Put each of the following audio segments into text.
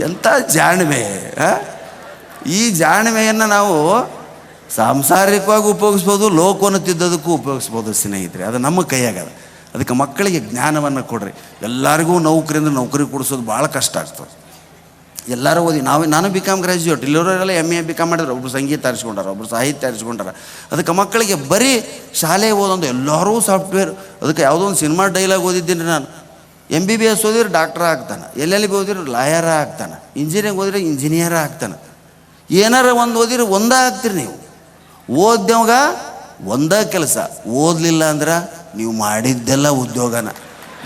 ಎಂಥ ಜಾಣ್ಮೆ? ಈ ಜಾಣ್ಮೆಯನ್ನು ನಾವು ಸಾಂಸಾರಿಕವಾಗಿ ಉಪಯೋಗಿಸ್ಬೋದು, ಲೋಕವನ್ನು ತಿದ್ದೋದಕ್ಕೂ ಉಪಯೋಗಿಸ್ಬೋದು ಸ್ನೇಹಿತರೆ. ಅದು ನಮ್ಮ ಕೈಯಾಗದ. ಅದಕ್ಕೆ ಮಕ್ಕಳಿಗೆ ಜ್ಞಾನವನ್ನು ಕೊಡ್ರಿ. ಎಲ್ಲರಿಗೂ ನೌಕರಿಂದ ನೌಕರಿ ಕೊಡಿಸೋದು ಭಾಳ ಕಷ್ಟ ಆಗ್ತದೆ. ಎಲ್ಲರೂ ಓದಿ, ನಾವು, ನಾನು ಬಿ ಕಾಮ್ ಗ್ರ್ಯಾಜುಯೇಟ್ ಇಲ್ಲಿರೋರೆಲ್ಲ ಎಂ ಎ ಬಿ ಕಾಮ್ ಮಾಡಿದ್ರು. ಒಬ್ರು ಸಂಗೀತ ಆರಿಸ್ಕೊಂಡಾರ, ಒಬ್ರು ಸಾಹಿತ್ಯ ಆರಿಸ್ಕೊಂಡಾರ. ಅದಕ್ಕೆ ಮಕ್ಕಳಿಗೆ ಬರೀ ಶಾಲೆ ಓದೊಂದು ಎಲ್ಲರೂ ಸಾಫ್ಟ್ವೇರ್. ಅದಕ್ಕೆ ಯಾವುದೋ ಒಂದು ಸಿನಿಮಾ ಡೈಲಾಗ್ ಓದಿದ್ದೀನಿ ನಾನು. ಎಂ ಬಿ ಬಿ ಎಸ್ ಓದಿದ್ರೆ ಡಾಕ್ಟರ್ ಆಗ್ತಾನೆ ಎಲ್ಲೆಲ್ಲಿ ಓದಿದ್ರೆ ಲಾಯರ ಆಗ್ತಾನೆ ಇಂಜಿನಿಯರಿಂಗ್ ಓದಿದ್ರೆ ಇಂಜಿನಿಯರ್ ಆಗ್ತಾನೆ. ಏನಾರ ಒಂದು ಓದಿದ್ರೆ ಒಂದೇ ಆಗ್ತೀರಿ ನೀವು. ಓದ್ದವಾಗ ಒಂದೇ ಕೆಲಸ, ಓದಲಿಲ್ಲ ಅಂದ್ರೆ ನೀವು ಮಾಡಿದ್ದೆಲ್ಲ ಉದ್ಯೋಗನ.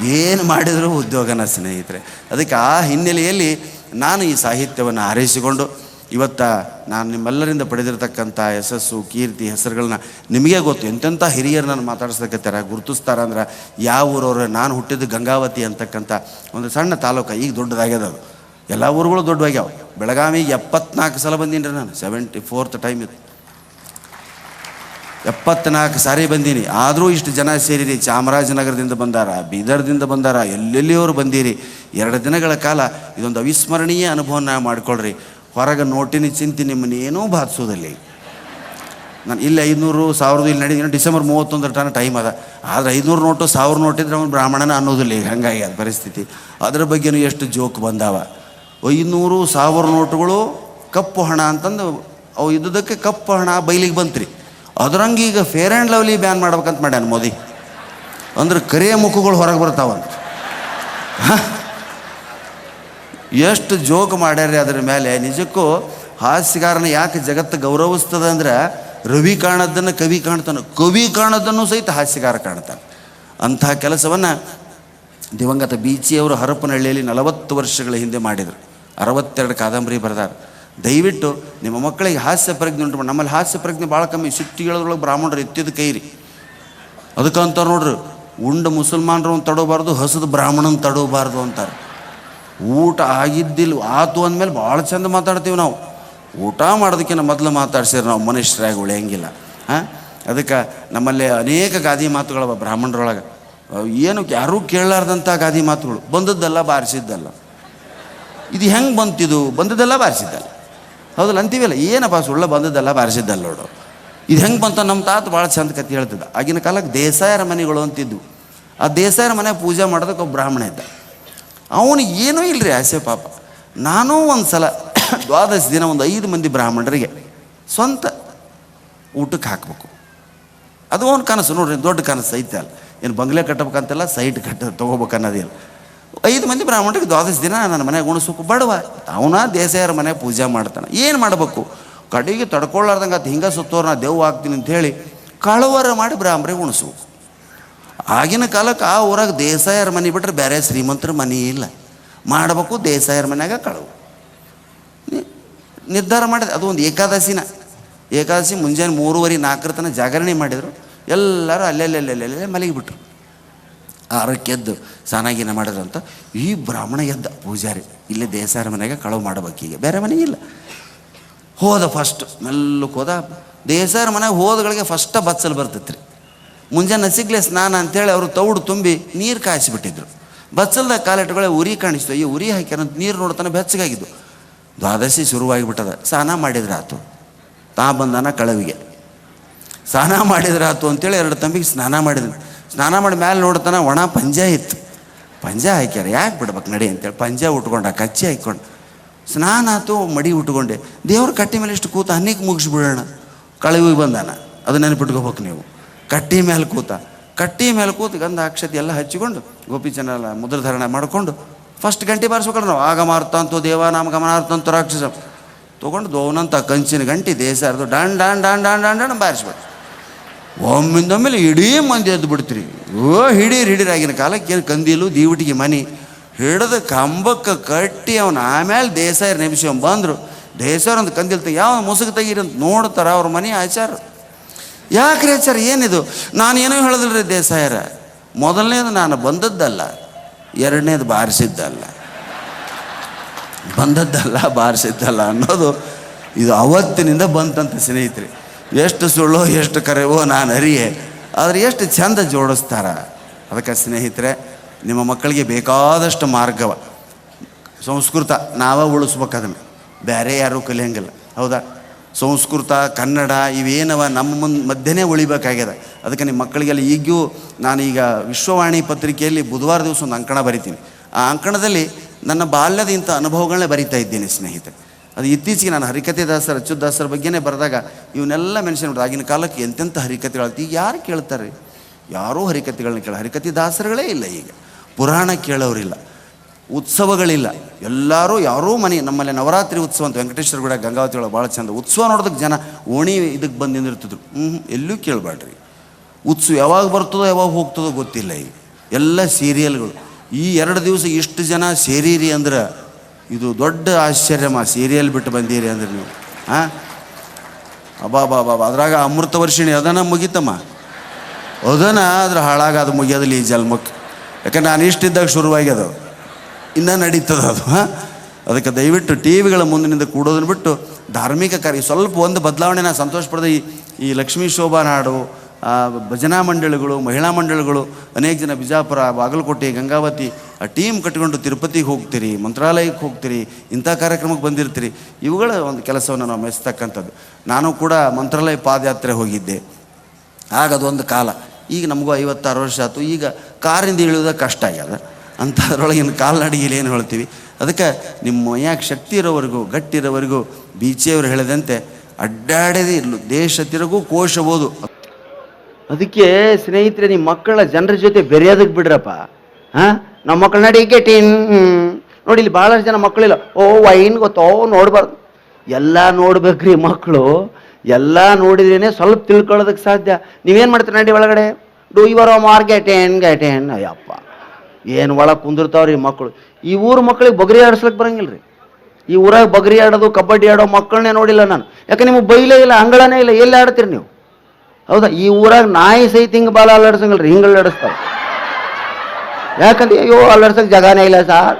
ಏನು ಮಾಡಿದರೂ ಉದ್ಯೋಗನ ಸ್ನೇಹಿತರೆ. ಅದಕ್ಕೆ ಆ ಹಿನ್ನೆಲೆಯಲ್ಲಿ ನಾನು ಈ ಸಾಹಿತ್ಯವನ್ನು ಆರೈಸಿಕೊಂಡು ಇವತ್ತ ನಾನು ನಿಮ್ಮೆಲ್ಲರಿಂದ ಪಡೆದಿರತಕ್ಕಂಥ ಯಶಸ್ಸು, ಕೀರ್ತಿ ಹೆಸರುಗಳನ್ನ ನಿಮಗೆ ಗೊತ್ತು. ಎಂತೆಂಥ ಹಿರಿಯರು ನಾನು ಮಾತಾಡಿಸ್ಲಿಕ್ಕತ್ತಾರ ಗುರುತಿಸ್ತಾರ ಅಂದ್ರೆ ಯಾವ ಊರವ್ರು, ನಾನು ಹುಟ್ಟಿದ್ದು ಗಂಗಾವತಿ ಅಂತಕ್ಕಂಥ ಒಂದು ಸಣ್ಣ ತಾಲೂಕು, ಈಗ ದೊಡ್ಡದಾಗ್ಯದ ಅದು. ಎಲ್ಲ ಊರುಗಳು ದೊಡ್ಡವಾಗ್ಯಾವ. ಬೆಳಗಾವಿಗೆ ಎಪ್ಪತ್ನಾಲ್ಕು ಸಲ ಬಂದೀನಿ ರೀ ನಾನು. ಸೆವೆಂಟಿ ಫೋರ್ತ್ ಟೈಮ್ ಇದು. ಎಪ್ಪತ್ನಾಲ್ಕು ಸಾರಿ ಬಂದೀನಿ. ಆದರೂ ಇಷ್ಟು ಜನ ಸೇರಿರಿ. ಚಾಮರಾಜನಗರದಿಂದ ಬಂದಾರ, ಬೀದರ್ದಿಂದ ಬಂದಾರ, ಎಲ್ಲೆಲ್ಲಿಯವರು ಬಂದೀರಿ. ಎರಡು ದಿನಗಳ ಕಾಲ ಇದೊಂದು ಅವಿಸ್ಮರಣೀಯ ಅನುಭವನ ಮಾಡ್ಕೊಳ್ರಿ. ಹೊರಗೆ ನೋಟಿನ ಚಿಂತೆ ನಿಮ್ಮನ್ನು ಏನೂ ಬಾಧಿಸೋದಿಲ್ಲ ನಾನು ಇಲ್ಲಿ ಐದುನೂರು ಸಾವಿರದ ಇಲ್ಲಿ ನಡೀತೀನಿ ಡಿಸೆಂಬರ್ ಮೂವತ್ತೊಂದರ ತನಕ ಟೈಮ್ ಅದ. ಆದರೆ ಐದುನೂರು ನೋಟು, ಸಾವಿರ ನೋಟಿದ್ರೆ ಅವ್ನು ಬ್ರಾಹ್ಮಣನ ಅನ್ನೋದಿಲ್ಲ ಈಗ. ಹಂಗಾಗಿ ಅದು ಪರಿಸ್ಥಿತಿ. ಅದ್ರ ಬಗ್ಗೆನೂ ಎಷ್ಟು ಜೋಕ್ ಬಂದಾವ. ಐನೂರು ಸಾವಿರ ನೋಟುಗಳು ಕಪ್ಪು ಹಣ ಅಂತಂದು ಅವು ಇದ್ದದಕ್ಕೆ ಕಪ್ಪು ಹಣ ಬೈಲಿಗೆ ಬಂತ್ರಿ. ಅದ್ರಂಗೆ ಈಗ ಫೇರ್ ಆ್ಯಂಡ್ ಲವ್ಲಿ ಬ್ಯಾನ್ ಮಾಡ್ಬೇಕಂತ ಮಾಡ್ಯಾನ ಮೋದಿ. ಅಂದ್ರೆ ಕರೆಯ ಮುಖಗಳು ಹೊರಗೆ ಬರ್ತಾವಂತ. ಎಷ್ಟು ಜೋಕ್ ಮಾಡ್ಯಾರ್ರಿ ಅದ್ರ ಮೇಲೆ ನಿಜಕ್ಕೂ ಹಾಸ್ಯಗಾರನ ಯಾಕೆ ಜಗತ್ತು ಗೌರವಿಸ್ತದೆ ಅಂದ್ರೆ ರವಿ ಕಾಣದ್ದನ್ನು ಕವಿ ಕಾಣ್ತಾನೆ. ಕವಿ ಕಾಣೋದನ್ನು ಸಹಿತ ಹಾಸ್ಯಗಾರ ಕಾಣ್ತಾನೆ. ಅಂತಹ ಕೆಲಸವನ್ನು ದಿವಂಗತ ಬೀಚಿಯವರು ಹರಪನಹಳ್ಳಿಯಲ್ಲಿ ನಲವತ್ತು ವರ್ಷಗಳ ಹಿಂದೆ ಮಾಡಿದರು. ಅರವತ್ತೆರಡು ಕಾದಂಬರಿ ಬರೆದಾರ. ದಯವಿಟ್ಟು ನಿಮ್ಮ ಮಕ್ಕಳಿಗೆ ಹಾಸ್ಯ ಪ್ರಜ್ಞೆ ಉಂಟು ನಮ್ಮಲ್ಲಿ ಹಾಸ್ಯ ಪ್ರಜ್ಞೆ ಭಾಳ ಕಮ್ಮಿ. ಸಿಟ್ಟಿ ಹೇಳೋದ್ರೊಳಗೆ ಬ್ರಾಹ್ಮಣರು ಎತ್ತಿದ ಕೈರಿ. ರೀ ಅದಕ್ಕಂತಾರೆ ನೋಡ್ರಿ, ಉಂಡ ಮುಸಲ್ಮಾನರು ತಡೋಬಾರ್ದು, ಹಸದ ಬ್ರಾಹ್ಮಣನ ತಡೋಬಾರ್ದು ಅಂತಾರೆ. ಊಟ ಆಗಿದ್ದಿಲ್ಲ ಆತು ಅಂದಮೇಲೆ ಭಾಳ ಚಂದ ಮಾತಾಡ್ತೀವಿ ನಾವು. ಊಟ ಮಾಡೋದಕ್ಕಿಂತ ಮೊದಲು ಮಾತಾಡ್ಸಿರ ನಾವು ಮನುಷ್ಯರಾಗಿ ಉಳಿಯಂಗಿಲ್ಲ. ಹಾಂ ಅದಕ್ಕೆ ನಮ್ಮಲ್ಲಿ ಅನೇಕ ಗಾದಿ ಮಾತುಗಳವ ಬ್ರಾಹ್ಮಣರೊಳಗೆ. ಏನು ಯಾರೂ ಕೇಳಲಾರ್ದಂಥ ಗಾದಿ ಮಾತುಗಳು. ಬಂದದ್ದಲ್ಲ ಬಾರಿಸಿದ್ದಲ್ಲ. ಇದು ಹೆಂಗೆ ಬಂತಿದು? ಬಂದದ್ದೆಲ್ಲ ಬಾರಿಸಿದ್ದಲ್ಲ. ಹೌದಲ್ಲ, ಅಂತೀವಲ್ಲ? ಏನಪ್ಪ ಸುಳ್ಳ ಬಂದದ್ದೆಲ್ಲ ಬಾರಿಸಿದ್ದಲ್ಲ ನೋಡು. ಇದು ಹೆಂಗೆ ಬಂತ ನಮ್ಮ ತಾತ ಭಾಳ ಚಂದ ಕತೆ ಹೇಳ್ತಿದ್ದ. ಆಗಿನ ಕಾಲಕ್ಕೆ ದೇಸಾಯರ ಮನೆಗಳು ಅಂತಿದ್ವು. ಆ ದೇಸಾಯರ ಮನೆ ಪೂಜೆ ಮಾಡೋದಕ್ಕೆ ಬ್ರಾಹ್ಮಣ ಇದ್ದ. ಅವನಿಗೆ ಏನೂ ಇಲ್ಲರಿ ಆಸೆ ಪಾಪ. ನಾನೂ ಒಂದು ಸಲ ದ್ವಾದಶ ದಿನ ಒಂದು ಐದು ಮಂದಿ ಬ್ರಾಹ್ಮಣರಿಗೆ ಸ್ವಂತ ಊಟಕ್ಕೆ ಹಾಕಬೇಕು. ಅದು ಒಂದು ಕನಸು ನೋಡ್ರಿ, ದೊಡ್ಡ ಕನಸು ಐತೆ ಅಲ್ಲ. ಏನು ಬಂಗ್ಲೆ ಕಟ್ಟಬೇಕಂತೆಲ್ಲ, ಸೈಟ್ ಕಟ್ಟ ತೊಗೋಬೇಕು ಅನ್ನೋದಿಲ್ಲ ಐದು ಮಂದಿ ಬ್ರಾಹ್ಮಣರಿಗೆ ದ್ವಾದಶ ದಿನ ನನ್ನ ಮನೆಗೆ ಉಣಿಸ್ಬೇಕು, ಬಡವ. ಅವನ ದೇಸಾಯರ ಮನೆ ಪೂಜೆ ಮಾಡ್ತಾನೆ. ಏನು ಮಾಡಬೇಕು? ಕಡೆಗೆ ತಡ್ಕೊಳ್ಳಾರ್ದಂಗೆ ಅದು ಹಿಂಗೆ ಸುತ್ತೋರು ನಾ ದೇವ್ ಆಗ್ತೀನಿ ಅಂತ ಹೇಳಿ ಕಳವರ ಮಾಡಿ ಬ್ರಾಹ್ಮರಿಗೆ ಉಣಿಸ್ಬೇಕು. ಆಗಿನ ಕಾಲಕ್ಕೆ ಆ ಊರಾಗ ದೇಸಾಯರ ಮನೆ ಬಿಟ್ರೆ ಬೇರೆ ಶ್ರೀಮಂತರ ಮನೆ ಇಲ್ಲ. ಮಾಡಬೇಕು ದೇಸಾಯರ ಮನೆಯಾಗ ಕಳವು. ನಿರ್ಧಾರ ಮಾಡಿದೆ, ಅದು ಒಂದು ಏಕಾದಶಿನ. ಏಕಾದಶಿ ಮುಂಜಾನೆ ಮೂರುವರೆ ನಾಲ್ಕರ ತನಕ ಜಾಗರಣೆ ಮಾಡಿದರು. ಎಲ್ಲರೂ ಅಲ್ಲೆಲ್ಲೆಲ್ಲೆಲ್ಲೆಲ್ಲೇ ಮಲಗಿಬಿಟ್ರು ಆರೋಗ್ಯದ್ದು ಎದ್ದು ಮಾಡಿದ್ರು ಅಂತ ಈ ಬ್ರಾಹ್ಮಣ ಎದ್ದ ಪೂಜಾರಿ. ಇಲ್ಲೇ ದೇಸಾಯರ ಮನೆಗೆ ಕಳವು ಮಾಡಬೇಕೀಗ ಬೇರೆ ಮನೆ ಇಲ್ಲ. ಹೋದ ಫಸ್ಟ್ ಮೆಲ್ಲಕ್ಕೆ ಹೋದ ದೇಸಾಯರ ಮನೆಗೆ ಹೋದಗಳಿಗೆ ಫಸ್ಟ ಬಚ್ಚಲು ಬರ್ತೈತ್ರಿ. ಮುಂಜಾನೆ ಸಿಗ್ಲೆ ಸ್ನಾನ ಅಂತೇಳಿ ಅವರು ತೌಡು ತುಂಬಿ ನೀರು ಕಾಯಿಸಿಬಿಟ್ಟಿದ್ರು. ಬಚ್ಚಲ್ದಾಗ ಕಾಲಿಟ್ಟುಗಳೇ ಉರಿ ಕಾಣಿಸ್ತು. ಈ ಉರಿ ಹಾಕ್ಯಾರಂತ ನೀರು ನೋಡ್ತಾನೆ ಬೆಚ್ಚಗಾಗಿದ್ದು. ದ್ವಾದಶಿ ಶುರುವಾಗಿಬಿಟ್ಟದ. ಸ್ನಾನ ಮಾಡಿದ್ರೆ ಆತು ತಾ ಬಂದಾನ ಕಳವಿಗೆ. ಸ್ನಾನ ಮಾಡಿದ್ರೆ ಆತು ಅಂತೇಳಿ ಎರಡು ತಂಬಿಗೆ ಸ್ನಾನ ಮಾಡಿದ್ರು ಸ್ನಾನ ಮಾಡಿ ಮೇಲೆ ನೋಡ್ತಾನೆ ಒಣ ಪಂಜ ಇತ್ತು. ಪಂಜ ಹಾಕ್ಯಾರ. ಯಾಕೆ ಬಿಡ್ಬೇಕು ನಡಿ ಅಂತೇಳಿ ಪಂಜ ಉಟ್ಕೊಂಡ, ಕಚ್ಚಿ ಹಾಕ್ಕೊಂಡು. ಸ್ನಾನ ಆತು, ಮಡಿ ಉಟ್ಕೊಂಡೆ. ದೇವ್ರ ಕಟ್ಟಿ ಮೇಲೆ ಇಷ್ಟು ಕೂತ ಹನ್ನಿಗೆ ಮುಗಿಸ್ಬಿಡೋಣ. ಕಳವಿಗೆ ಬಂದಾನ. ಅದು ನೆನಪಿಟ್ಕೋಬೇಕು ನೀವು. ಕಟ್ಟಿ ಮೇಲೆ ಕೂತ. ಕಟ್ಟಿ ಮೇಲೆ ಕೂತು ಗಂಧ ಅಕ್ಷತೆ ಎಲ್ಲ ಹಚ್ಚಿಕೊಂಡು ಗೋಪಿಚನ ಮುದ್ರಧಾರಣೆ ಮಾಡಿಕೊಂಡು ಫಸ್ಟ್ ಗಂಟೆ ಬಾರಿಸ್ಬೇಕಲ್ಲ ನಾವು. ಆಗ ಮಾರ್ತಂತು ದೇವ ನಾಮ ಗಮನಾರ್ಥಂತು ರಾಕ್ಷಸ. ತೊಗೊಂಡು ದೋವನಂತ ಕಂಚಿನ ಗಂಟೆ ದೇಶ ಅರ್ದು ಡಾನ್ ಡಾನ್ ಡಾನ್ ಡಾನ್ ಡಾನ್ ಡಾನ್ ಬಾರಿಸ್ಬೇಕು ಒಮ್ಮಿಂದೊಮ್ಮೆಲೆ ಇಡೀ ಮಂದಿ ಎದ್ದು ಬಿಡ್ತೀರಿ. ಓ, ಹಿಡೀರಿ ಹಿಡೀರಾಗಿನ ಕಾಲಕ್ಕೆ ಏನು ಕಂದಿಲು, ದೀವಟಿಗೆ ಮನಿ. ಹಿಡಿದು ಕಂಬಕ್ಕೆ ಕಟ್ಟಿ ಅವನು ಆಮೇಲೆ ದೇಸಾಯರ್ ನೆಬಿಸಿ ಬಂದರು ದೇಸಾಯರ್ ಅಂತ ಕಂದಿಲ್ ತೆಗಿ ಯಾವ ಮುಸುಗು ತೆಗೀರಿ ಅಂತ ನೋಡ್ತಾರ ಅವ್ರ ಮನೆ ಆಚಾರ. ಯಾಕ್ರಿ ಆಚಾರ ಏನಿದು? ನಾನು ಏನೋ ಹೇಳೋದಿಲ್ಲ ರೀ ದೇಸಾಯರ ಮೊದಲನೇದು ನಾನು ಬಂದದ್ದಲ್ಲ, ಎರಡನೇದು ಬಾರಿಸಿದ್ದಲ್ಲ. ಬಂದದ್ದಲ್ಲ, ಬಾರಿಸಿದ್ದಲ್ಲ ಅನ್ನೋದು ಇದು ಅವತ್ತಿನಿಂದ ಬಂತಂತ ಸ್ನೇಹಿತರೆ. ಎಷ್ಟು ಸುಳ್ಳೋ, ಎಷ್ಟು ಕರೆವೋ ನಾನು ಅರಿಯೆ. ಆದರೆ ಎಷ್ಟು ಚಂದ ಜೋಡಿಸ್ತಾರ. ಅದಕ್ಕೆ ಸ್ನೇಹಿತರೆ, ನಿಮ್ಮ ಮಕ್ಕಳಿಗೆ ಬೇಕಾದಷ್ಟು ಮಾರ್ಗವ. ಸಂಸ್ಕೃತ, ನಾವೇ ಉಳಿಸ್ಬೇಕು ಅದನ್ನು. ಬೇರೆ ಯಾರೂ ಕಲಿಯಂಗಿಲ್ಲ. ಹೌದಾ? ಸಂಸ್ಕೃತ, ಕನ್ನಡ ಇವೇನವ ನಮ್ಮ ಮುಂದೆ ಮಧ್ಯನೇ ಉಳಿಬೇಕಾಗ್ಯದ. ಅದಕ್ಕೆ ನಿಮ್ಮ ಮಕ್ಕಳಿಗೆಲ್ಲ ಈಗ್ಯೂ ನಾನೀಗ ವಿಶ್ವವಾಣಿ ಪತ್ರಿಕೆಯಲ್ಲಿ ಬುಧವಾರ ದಿವಸ ಒಂದು ಅಂಕಣ ಬರಿತೀನಿ. ಆ ಅಂಕಣದಲ್ಲಿ ನನ್ನ ಬಾಲ್ಯದ ಇಂಥ ಅನುಭವಗಳನ್ನೇ ಬರಿತಾ ಇದ್ದೀನಿ ಸ್ನೇಹಿತರೆ. ಅದು ಇತ್ತೀಚೆಗೆ ನಾನು ಹರಿಕತೆ ದಾಸರ ಅಚ್ಯುತದಾಸರ ಬಗ್ಗೆನೇ ಬರೆದಾಗ ಇವನ್ನೆಲ್ಲ ಮೆನ್ಷನ್ ಮಾಡಿದೆ, ಆಗಿನ ಕಾಲಕ್ಕೆ ಎಂತೆಂಥ ಹರಿಕತೆಗಳು ಈಗ ಯಾರು ಕೇಳ್ತಾರೆ? ಯಾರೂ ಹರಿಕತೆಗಳನ್ನ ಕೇಳ ಹರಿಕತೆ ದಾಸರುಗಳೇ ಇಲ್ಲ ಈಗ. ಪುರಾಣ ಕೇಳೋರಿಲ್ಲ. ಉತ್ಸವಗಳಿಲ್ಲ. ಎಲ್ಲರೂ ಯಾರೂ ಮನೆ, ನಮ್ಮಲ್ಲಿ ನವರಾತ್ರಿ ಉತ್ಸವ ಅಂತ ವೆಂಕಟೇಶ್ವರ ಗುಡ, ಗಂಗಾವತಿ ಒಳಗೆ ಭಾಳ ಚಂದ. ಉತ್ಸವ ನೋಡೋದಕ್ಕೆ ಜನ ಓಣಿ ಇದಕ್ಕೆ ಬಂದು ನಿಂದಿರ್ತಿದ್ರು. ಹ್ಞೂ ಎಲ್ಲೂ ಕೇಳಬೇಡ್ರಿ ಉತ್ಸವ ಯಾವಾಗ ಬರ್ತದೋ, ಯಾವಾಗ ಹೋಗ್ತದೋ ಗೊತ್ತಿಲ್ಲ ಈಗ. ಎಲ್ಲ ಸೀರಿಯಲ್ಗಳು. ಈ ಎರಡು ದಿವಸ ಇಷ್ಟು ಜನ ಸೇರೀರಿ ಅಂದ್ರೆ ಇದು ದೊಡ್ಡ ಆಶ್ಚರ್ಯಮ್ಮ ಸೀರಿಯಲ್ ಬಿಟ್ಟು ಬಂದೀರಿ ಅಂದ್ರೆ ನೀವು. ಹಾಂ ಅಬಾ ಬಾ ಬಾ ಅದ್ರಾಗ ಅಮೃತ ವರ್ಷಿಣಿ ಅದನ್ನ ಮುಗಿತಮ್ಮ. ಅದನ್ನ ಅದ್ರ ಹಾಳಾಗ ಅದು ಮುಗಿಯೋದಿಲ್ಲ ಈ ಜನ್ಮಕ್ಕೆ. ಯಾಕಂದ್ರೆ ನಾನು ಇಷ್ಟಿದ್ದಾಗ ಶುರುವಾಗ್ಯದ. ಅದು ಇನ್ನೂ ನಡೀತದ ಅದು, ಹಾಂ? ಅದಕ್ಕೆ ದಯವಿಟ್ಟು ಟಿ ವಿಗಳ ಮುಂದಿನಿಂದ ಕೂಡೋದನ್ನು ಬಿಟ್ಟು ಧಾರ್ಮಿಕ ಕಾರ್ಯ ಸ್ವಲ್ಪ ಒಂದು ಬದಲಾವಣೆ ನಾನು ಸಂತೋಷ ಪಡೆದ ಈ ಈ ಲಕ್ಷ್ಮೀ ಶೋಭಾ ನಾಡು ಭಜನಾ ಮಂಡಳಿಗಳು, ಮಹಿಳಾ ಮಂಡಳಿಗಳು, ಅನೇಕ ಜನ ಬಿಜಾಪುರ, ಬಾಗಲಕೋಟೆ, ಗಂಗಾವತಿ, ಆ ಟೀಮ್ ಕಟ್ಕೊಂಡು ತಿರುಪತಿಗೆ ಹೋಗ್ತೀರಿ, ಮಂತ್ರಾಲಯಕ್ಕೆ ಹೋಗ್ತೀರಿ, ಇಂಥ ಕಾರ್ಯಕ್ರಮಕ್ಕೆ ಬಂದಿರ್ತೀರಿ, ಇವುಗಳ ಒಂದು ಕೆಲಸವನ್ನು ನಾವು ಮೆಚ್ಚತಕ್ಕಂಥದ್ದು ನಾನು ಕೂಡ ಮಂತ್ರಾಲಯ ಪಾದಯಾತ್ರೆ ಹೋಗಿದ್ದೆ. ಆಗ ಅದೊಂದು ಕಾಲ. ಈಗ ನಮಗೂ ಐವತ್ತಾರು ವರ್ಷ ಆಯಿತು. ಈಗ ಕಾರಿಂದ ಇಳಿಯೋದ ಕಷ್ಟ ಆಗ್ಯದ. ಅಂಥದ್ರೊಳಗಿನ ಕಾಲ್ನಡಿಗೆಲಿ ಏನು ಹೇಳ್ತೀವಿ? ಅದಕ್ಕೆ ನಿಮ್ಮ ಮೈಯಾಗ ಶಕ್ತಿ ಇರೋವರೆಗೂ, ಗಟ್ಟಿ ಇರೋವರೆಗೂ, ಬೀಚಿಯವರು ಹೇಳಿದಂತೆ ಅಡ್ಡಾಡದೇ ಇರಲು. ದೇಶ ತಿರುಗೂ ಕೋಶ ಓದು. ಅದಕ್ಕೆ ಸ್ನೇಹಿತರೆ, ನಿಮ್ಮ ಮಕ್ಕಳ ಜನರ ಜೊತೆ ಬೆರೆಯೋದಕ್ಕೆ ಬಿಡ್ರಪ್ಪ. ಹಾಂ? ನಮ್ಮ ಮಕ್ಕಳ ನಡಿ ಟೀನ್. ನೋಡಿ, ಇಲ್ಲಿ ಭಾಳಷ್ಟು ಜನ ಮಕ್ಕಳಿಲ್ಲ ಓ, ವೈನ್ ಗೊತ್ತೋ, ನೋಡಬಾರ್ದು. ಎಲ್ಲ ನೋಡ್ಬೇಕ್ರಿ ಮಕ್ಕಳು. ಎಲ್ಲ ನೋಡಿದ್ರೇ ಸ್ವಲ್ಪ ತಿಳ್ಕೊಳ್ಳೋದಕ್ಕೆ ಸಾಧ್ಯ. ನೀವೇನು ಮಾಡ್ತೀರ ನಡಿ ಒಳಗಡೆ? ಡೂ ಯುವರ್ ಮಾರ್ ಗೆಟೇನ್ ಗೆಟೇನ್ ಅಯ್ಯಪ್ಪ. ಏನು ಒಳಗೆ ಕುಂದಿರ್ತಾವ್ರಿ ಮಕ್ಕಳು ಈ ಊರ ಮಕ್ಕಳಿಗೆ ಬಗರಿ ಆಡಿಸ್ಲಿಕ್ಕೆ ಬರಂಗಿಲ್ಲ ರೀ ಈ ಊರಾಗ ಬಗರಿ ಆಡೋದು, ಕಬಡ್ಡಿ ಆಡೋ ಮಕ್ಕಳನ್ನೇ ನೋಡಿಲ್ಲ ನಾನು. ಯಾಕೆ ನಿಮಗೆ ಬೈಲೇ ಇಲ್ಲ, ಅಂಗಳನೇ ಇಲ್ಲ, ಎಲ್ಲಿ ಆಡ್ತೀರಿ ನೀವು? ಹೌದಾ? ಈ ಊರಾಗ ನಾಯಿ ಸಹಿತ ಹಿಂಗೆ ಬಾಲ ಅಲ್ಲಾಡ್ಸಂಗಿಲ್ಲ ರೀ ಹಿಂಗೆ ಆಡಿಸ್ತಾರೆ. ಯಾಕಂದ್ರೆ, ಅಯ್ಯೋ ಅಲ್ಲಾಡ್ಸಕ್ಕೆ ಜಾಗನೇ ಇಲ್ಲ ಸರ್.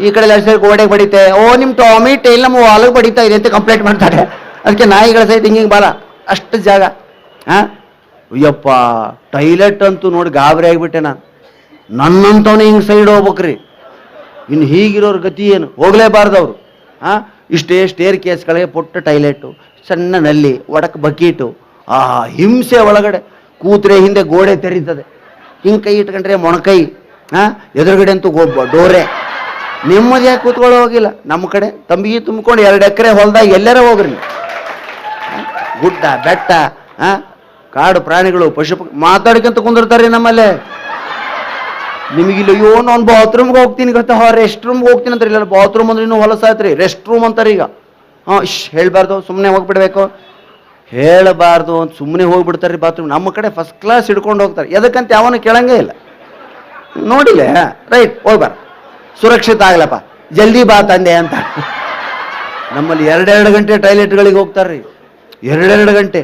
ಈ ಕಡೆ ಲಡ್ಸಕ್ ಗೋಡೆಗೆ ಬಡಿತೆ. ಓ ನಿಮ್ಮ ಟಾಮಿ ಇಲ್ಲ ನಮ್ಮ ವಾಲಿಗೆ ಬಡಿತಾ ಇದೆ ಅಂತ ಕಂಪ್ಲೇಂಟ್ ಮಾಡ್ತಾರೆ. ಅದಕ್ಕೆ ನಾಯಿಗಳ ಸಹಿತ ಹಿಂಗೆ ಬಾಲ. ಅಷ್ಟು ಜಾಗ. ಹಾಂ? ಅಯ್ಯಪ್ಪ ಟೈಲೆಟ್ ಅಂತೂ ನೋಡಿ ಗಾಬರಿ ಆಗಿಬಿಟ್ಟೆ ನಾನು. ನನ್ನಂತವನೇ ಹಿಂಗೆ ಸೈಡ್ ಹೋಗ್ಬೇಕ್ರಿ. ಇನ್ನು ಹೀಗಿರೋರು ಗತಿ ಏನು? ಹೋಗಲೇಬಾರ್ದು ಅವರು. ಹಾಂ ಇಷ್ಟೇ ಸ್ಟೇರ್ ಕೇಸ್ಗಳಿಗೆ ಪುಟ್ಟ ಟೈಲೆಟು ಸಣ್ಣ ನಲ್ಲಿ, ಒಡಕ್ ಬಕೀಟು ಆ ಹಿಂಸೆ ಒಳಗಡೆ ಕೂತ್ರೆ ಹಿಂದೆ ಗೋಡೆ ತೆರೀತದೆ. ಹಿಂಗೆ ಕೈ ಇಟ್ಕೊಂಡ್ರೆ ಮೊಣಕೈ ಹಾಂ ಎದುರುಗಡೆ ಅಂತೂ ಗೊಬ್ಬ ಡೋರೆ. ನೆಮ್ಮದಿಯಾಗಿ ಕೂತ್ಕೊಳ್ಳೋ ಹೋಗಿಲ್ಲ. ನಮ್ಮ ಕಡೆ ತಂಬಿಗೆ ತುಂಬಿಕೊಂಡು ಎರಡು ಎಕರೆ ಹೊಲ್ದಾಗ ಎಲ್ಲರ ಹೋಗ್ರಿ ಗುಡ್ಡ, ಬೆಟ್ಟ ಹಾಂ ಕಾಡು ಪ್ರಾಣಿಗಳು, ಪಶು ಮಾತಾಡ್ಕೊಂತ ಕುಂದಿರ್ತಾರೆ ನಮ್ಮಲ್ಲೇ. ನಿಮಗಿಲ್ಲ, ಅಯ್ಯೋ, ನಾನು ಬಾತ್ರೂಮ್ಗೆ ಹೋಗ್ತೀನಿ ಗೊತ್ತಾ? ಹಾ ರೆಸ್ಟ್ ರೂಮ್ಗೆ ಹೋಗ್ತೀನಿ ಅಂತಾರೆ. ಇಲ್ಲ ಬಾತ್ರೂಮ್ ಅಂದ್ರೆ ಇನ್ನೂ ಹೊಲಸಾಯ್ತ್ರಿ ರೆಸ್ಟ್ ರೂಮ್ ಅಂತಾರೆ ಈಗ. ಹಾಂ, ಇಶ್, ಹೇಳಬಾರ್ದು ಸುಮ್ಮನೆ ಹೋಗ್ಬಿಡ್ಬೇಕು. ಹೇಳಬಾರ್ದು ಅಂತ ಸುಮ್ಮನೆ ಹೋಗ್ಬಿಡ್ತಾರೆ ಬಾತ್ರೂಮ್ ನಮ್ಮ ಕಡೆ ಫಸ್ಟ್ ಕ್ಲಾಸ್ ಹಿಡ್ಕೊಂಡು ಹೋಗ್ತಾರೆ. ಎದಕ್ಕಂತ ಯಾವನು ಕೇಳಂಗೇ ಇಲ್ಲ. ನೋಡಿಲ್ಲ. ರೈಟ್, ಹೋಗ್ಬಾರ. ಸುರಕ್ಷಿತ ಆಗ್ಲಪ್ಪ. ಜಲ್ದಿ ಬಾ ತಂದೆ ಅಂತ. ನಮ್ಮಲ್ಲಿ ಎರಡೆರಡು ಗಂಟೆ ಟಾಯ್ಲೆಟ್ಗಳಿಗೆ ಹೋಗ್ತಾರ್ರಿ. ಎರಡೆರಡು ಗಂಟೆ.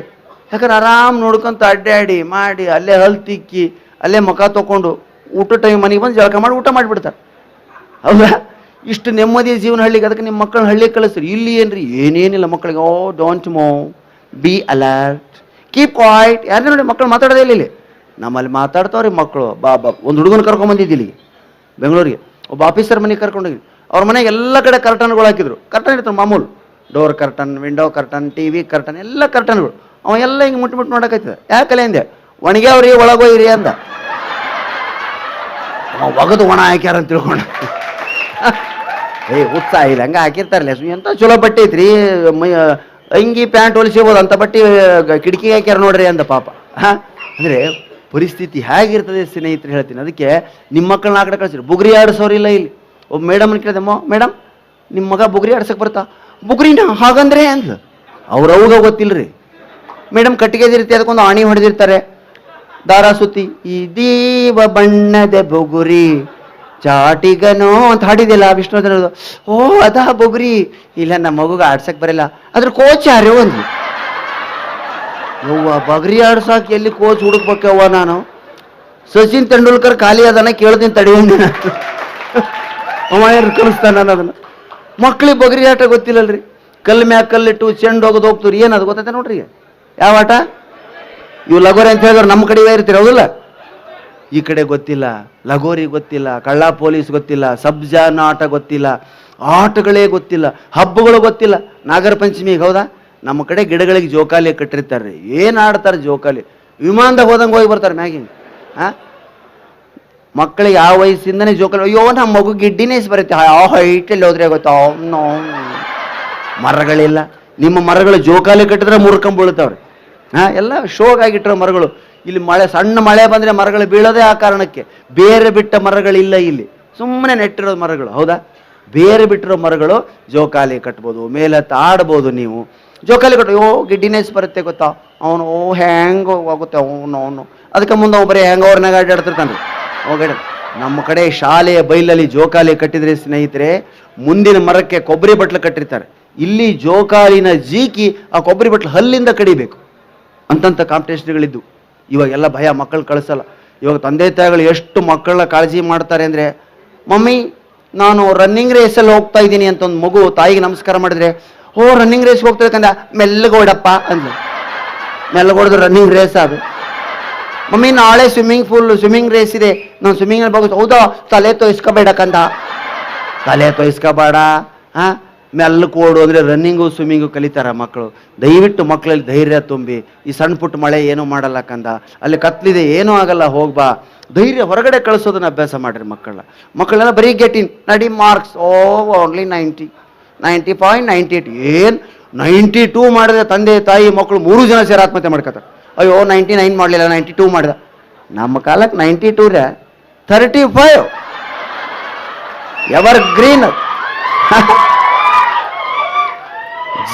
ಯಾಕಂದ್ರೆ ಆರಾಮ್ ನೋಡ್ಕೊಂತ ಅಡ್ಡಾಡಿ, ಮಾಡಿ, ಅಲ್ಲೇ ಹಲ್ ತಿಕ್ಕಿ, ಅಲ್ಲೇ ಮುಖ ತಗೊಂಡು ಊಟ ಟೈಮ್ ಮನೆಗೆ ಬಂದು ಜಳಕ ಮಾಡಿ ಊಟ ಮಾಡಿಬಿಡ್ತಾರೆ. ಹೌದಾ? ಇಷ್ಟು ನೆಮ್ಮದಿಯ ಜೀವನ ಹಳ್ಳಿಗೆ ಅದಕ್ಕೆ ನಿಮ್ಮ ಮಕ್ಕಳನ್ನ ಹಳ್ಳಿಗೆ ಕಳಿಸ್ರಿ. ಇಲ್ಲಿ ಏನ್ರಿ? ಏನೇನಿಲ್ಲ ಮಕ್ಕಳಿಗೆ ಓ don't move be alert keep quiet ಯಾರು ನೋಡಿ ಮಕ್ಕಳು ಮಾತಾಡೋದೇ ಇಲ್ಲ ಇಲ್ಲಿ. ನಮ್ಮಲ್ಲಿ ಮಾತಾಡ್ತಾವ್ರಿ ಮಕ್ಕಳು ಬಾ ಬಾ. ಒಂದು ಹುಡುಗನ ಕರ್ಕೊಂಬಂದಿದ್ದು ಇಲ್ಲಿಗೆ ಬೆಂಗಳೂರಿಗೆ. ಒಬ್ಬ ಆಫೀಸರ್ ಮನೆಗೆ ಕರ್ಕೊಂಡೋಗಿ ಅವ್ರ ಮನೆಗೆ ಎಲ್ಲ ಕಡೆ ಕರ್ಟನ್ಗಳು ಹಾಕಿದ್ರು. ಕರ್ಟನ್ ಇರ್ತಾರೆ ಮಾಮೂಲು. Door curtain window curtain T V curtain ಎಲ್ಲ ಕರ್ಟನ್ಗಳು ಅವ ಎಲ್ಲ ಹಿಂಗೆ ಮುಟ್ಟು ಮುಟ್ಟು ಯಾಕೆ ಯಾಕಲೆ ಅಂದೆ? ಒಣಗ್ಯಾವ್ರಿ ಒಳಗೋಯ್ರಿ ಅಂದ. ಒಗದು ಒಣ ಹಾಕ್ಯಾರ ಅಂತ ತಿಳ್ಕೊಂಡ. ಏ, ಉತ್ಸಾಹ ಇಲ್ಲ. ಹಂಗೆ ಹಾಕಿರ್ತಾರಲ್ಲ ಎಂತ ಚಲೋ ಬಟ್ಟೆ ಐತ್ರಿ? ಅಂಗಿ ಪ್ಯಾಂಟ್ ಹೊಲಿಸಿಬೋದು ಅಂತ ಬಟ್ಟೆ ಕಿಟಕಿ ಕಿಟಕಿಗೆ ಹಾಕ್ಯಾರ ನೋಡ್ರಿ ಅಂದ ಪಾಪ. ಹಾಂ? ಅಂದರೆ ಪರಿಸ್ಥಿತಿ ಹೇಗಿರ್ತದೆ ಸ್ನೇಹಿತರು ಹೇಳ್ತೀನಿ. ಅದಕ್ಕೆ ನಿಮ್ಮ ಮಕ್ಕಳನ್ನ ಆ ಕಡೆ ಕಳಿಸಿರಿ. ಬುಗ್ರಿ ಆಡಿಸೋರಿಲ್ಲ ಇಲ್ಲಿ ಒಬ್ಬ ಮೇಡಮ್ನ ಕೇಳಿದೆಮ್ಮ ಮೇಡಮ್ ನಿಮ್ಮ ಮಗ ಬುಗ್ರಿ ಆಡ್ಸಕ್ಕೆ ಬರ್ತಾ? ಬುಗ್ರಿನ? ಹಾಗಂದ್ರೆ ಅಂದ್ಲು ಅವ್ರ ಗೊತ್ತಿಲ್ಲ ಗೊತ್ತಿಲ್ರಿ. ಮೇಡಮ್ ಕಟ್ಟಿಗೆದಿರ್ತಿ ಅದಕ್ಕೊಂದು ಆಣಿ ಹೊಡೆದಿರ್ತಾರೆ. ದಾರ ಸುತ್ತಿ ಈ ದೀವ ಬಣ್ಣದ ಬುಗುರಿ, ಚಾಟಿಗನೋ ಅಂತ ಹಾಡಿದಿಲ್ಲ ವಿಷ್ಣುವರ್ಧನದು ಓ, ಅದಾ ಬುಗುರಿ. ಇಲ್ಲ, ನಮ್ಮ ಮಗುಗೆ ಆಡ್ಸಕ್ ಬರಲ್ಲ. ಅದ್ರ ಕೋಚ್ ಯಾರು? ಒಂದು ಯವ್ವ, ಬಗರಿ ಆಡ್ಸಕ್ ಎಲ್ಲಿ ಕೋಚ್ ಹುಡುಕ್ಬೇಕವ್ವ ನಾನು? ಸಚಿನ್ ತೆಂಡೂಲ್ಕರ್ ಖಾಲಿ ಅದನ್ನ ಕೇಳ್ತೀನಿ ತಡೆಯೋಣ ಅವ ಕಲಿಸ್ತಾನ ಕಲಿಸ್ತಾನ ಅದನ್ನ. ಮಕ್ಳಿಗೆ ಬಗರಿ ಆಟ ಗೊತ್ತಿಲ್ಲಲ್ರಿ. ಕಲ್ಲು ಮ್ಯಾಗ ಕಲ್ಲಿಟ್ಟು ಚೆಂಡು ಹೋಗೋದು ಹೋಗ್ತೀರಿ ಏನದು ಗೊತ್ತೈತೆ ನೋಡ್ರಿ ಯಾವ ಆಟ? ಇವು ಲಗೋರಿ ಅಂತ ಹೇಳಿದ್ರೆ ನಮ್ಮ ಕಡೆ ಇರ್ತೀರಿ, ಹೌದಲ್ಲ? ಈ ಕಡೆ ಗೊತ್ತಿಲ್ಲ, ಲಗೋರಿ ಗೊತ್ತಿಲ್ಲ, ಕಳ್ಳ ಪೊಲೀಸ್ ಗೊತ್ತಿಲ್ಲ ಸಬ್ಜಾನ ಆಟ ಗೊತ್ತಿಲ್ಲ, ಆಟಗಳೇ ಗೊತ್ತಿಲ್ಲ, ಹಬ್ಬಗಳು ಗೊತ್ತಿಲ್ಲ. ನಾಗರ ಪಂಚಮಿಗೆ ಹೌದಾ? ನಮ್ಮ ಕಡೆ ಗಿಡಗಳಿಗೆ ಜೋಕಾಲಿ ಕಟ್ಟಿರ್ತಾರೆ, ಏನು ಆಡ್ತಾರೆ ಜೋಕಾಲಿ? ವಿಮಾನದಾಗ ಹೋದಂಗೆ ಹೋಗಿ ಬರ್ತಾರೆ ಮ್ಯಾಗಿನ ಹಾಂ ಮಕ್ಕಳಿಗೆ ಯಾವ ವಯಸ್ಸಿಂದನೇ ಜೋಕಾಲಿ, ಅಯ್ಯೋ, ನಮ್ಮ ಮಗು ಗಿಡ್ಡಿನೇ ಬರುತ್ತೆ, ಆ ಹೈಟಲ್ಲಿ ಹೋದ್ರೆ ಗೊತ್ತಾ? ನೋ ಮರಗಳಿಲ್ಲ. ನಿಮ್ಮ ಮರಗಳು ಜೋಕಾಲಿ ಕಟ್ಟಿದ್ರೆ ಮುರ್ಕೊಂಬೀಳ್ತಾವ್ರಿ ಹಾಂ, ಎಲ್ಲ ಶೋಗಾಗಿಟ್ಟಿರೋ ಮರಗಳು. ಇಲ್ಲಿ ಮಳೆ, ಸಣ್ಣ ಮಳೆ ಬಂದರೆ ಮರಗಳು ಬೀಳೋದೇ ಆ ಕಾರಣಕ್ಕೆ. ಬೇರೆ ಬಿಟ್ಟ ಮರಗಳಿಲ್ಲ ಇಲ್ಲಿ. ಸುಮ್ಮನೆ ನೆಟ್ಟಿರೋ ಮರಗಳು, ಹೌದಾ? ಬೇರೆ ಬಿಟ್ಟಿರೋ ಮರಗಳು ಜೋಕಾಲಿ ಕಟ್ಬೋದು ಮೇಲೆ ಆಡ್ಬೋದು ನೀವು. ಜೋಕಾಲಿ ಕಟ್ಟು ಓ, ಗಿಡ್ಡಿನೇಸ್ ಬರುತ್ತೆ ಗೊತ್ತಾ? ಅವನು, ಓ, ಹ್ಯಾಂಗ್ ಆಗುತ್ತೆ, ಅವನು ಅವನು. ಅದಕ್ಕೆ ಮುಂದೆ ಅವ್ನು ಬರೀ ಹ್ಯಾಂಗ್ ಅವ್ರನ್ನಾಗ ಅಡ್ಡಾಡ್ತಿರ್ತಾನೆ ಹೋಗಡ. ನಮ್ಮ ಕಡೆ ಶಾಲೆಯ ಬೈಲಲ್ಲಿ ಜೋಕಾಲಿ ಕಟ್ಟಿದ್ರೆ ಸ್ನೇಹಿತರೆ, ಮುಂದಿನ ಮರಕ್ಕೆ ಕೊಬ್ಬರಿ ಬಟ್ಲು ಕಟ್ಟಿರ್ತಾರೆ. ಇಲ್ಲಿ ಜೋಕಾಲಿನ ಜೀಕಿ ಆ ಕೊಬ್ಬರಿ ಬಟ್ಲು ಹಲ್ಲಿಂದ ಕಡಿಬೇಕು. ಅಂತಂಥ ಕಾಂಪಿಟೇಷನ್ಗಳಿದ್ದು ಇವಾಗೆಲ್ಲ ಭಯ ಮಕ್ಕಳು ಕಳಿಸಲ್ಲ. ಇವಾಗ ತಂದೆ ತಾಯಿಗಳು ಎಷ್ಟು ಮಕ್ಕಳನ್ನ ಕಾಳಜಿ ಮಾಡ್ತಾರೆ ಅಂದರೆ, ಮಮ್ಮಿ, ನಾನು ರನ್ನಿಂಗ್ ರೇಸಲ್ಲಿ ಹೋಗ್ತಾ ಇದ್ದೀನಿ ಅಂತ ಒಂದು ಮಗು ತಾಯಿಗೆ ನಮಸ್ಕಾರ ಮಾಡಿದ್ರೆ, ಓ ರನ್ನಿಂಗ್ ರೇಸ್ ಹೋಗ್ತಿರ್ಕಂದ ಮೆಲ್ಲಗೋಡಪ್ಪ ಅಂದ್ಲು. ಮೆಲ್ಲಗೋಡ್ದು ರನ್ನಿಂಗ್ ರೇಸ್ ಅದು. ಮಮ್ಮಿ, ನಾಳೆ ಸ್ವಿಮ್ಮಿಂಗ್ ಪೂಲ್ ಸ್ವಿಮ್ಮಿಂಗ್ ರೇಸ್ ಇದೆ. ನಾನು ಸ್ವಿಮ್ಮಿಂಗಲ್ಲಿ ಹೋಗುತ್ತೆ ಹೌದಾ, ತಲೆ ತೋಯಿಸ್ಕೋಬೇಡಕ್ಕಂದ ತಲೆ ತೋಯಿಸ್ಕೋಬೇಡ, ಹಾಂ ಮೆಲ್ಲಕ್ಕೆ ಕೋಡು ಅಂದರೆ ರನ್ನಿಂಗು ಸ್ವಿಮ್ಮಿಂಗು ಕಲಿತಾರೆ ಮಕ್ಕಳು ದಯವಿಟ್ಟು ಮಕ್ಕಳಲ್ಲಿ ಧೈರ್ಯ ತುಂಬಿ. ಈ ಸಣ್ಣ ಪುಟ್ಟ ಮಳೆ ಏನೂ ಮಾಡಲ್ಲ ಕಂದ. ಅಲ್ಲಿ ಕತ್ಲಿದೆ ಏನೂ ಆಗಲ್ಲ ಹೋಗ್ಬಾ ಧೈರ್ಯ ಹೊರಗಡೆ ಕಳಿಸೋದನ್ನ ಅಭ್ಯಾಸ ಮಾಡಿರಿ ಮಕ್ಕಳನ್ನ ಮಕ್ಕಳೆಲ್ಲ ಬರೀ ಗೆಟಿನ್ ನಡಿ marks oh only ninety ninety point ninety eight ಏನು? ನೈಂಟಿ ಟೂ ಮಾಡಿದ್ರೆ ತಂದೆ, ತಾಯಿ ಮಕ್ಕಳು ಮೂರು ಜನ ಸೇರಿ ಆತ್ಮಹತ್ಯೆ ಮಾಡ್ಕೊತಾರೆ ಅಯ್ಯೋ ನೈಂಟಿ ನೈನ್ ಮಾಡಲಿಲ್ಲ ನೈಂಟಿ ಟೂ ಮಾಡಿದೆ. ನಮ್ಮ ಕಾಲಕ್ಕೆ ನೈಂಟಿ ಟೂ ರೇ ಥರ್ಟಿ ಫೈವ್ ಎವರ್ ಗ್ರೀನ್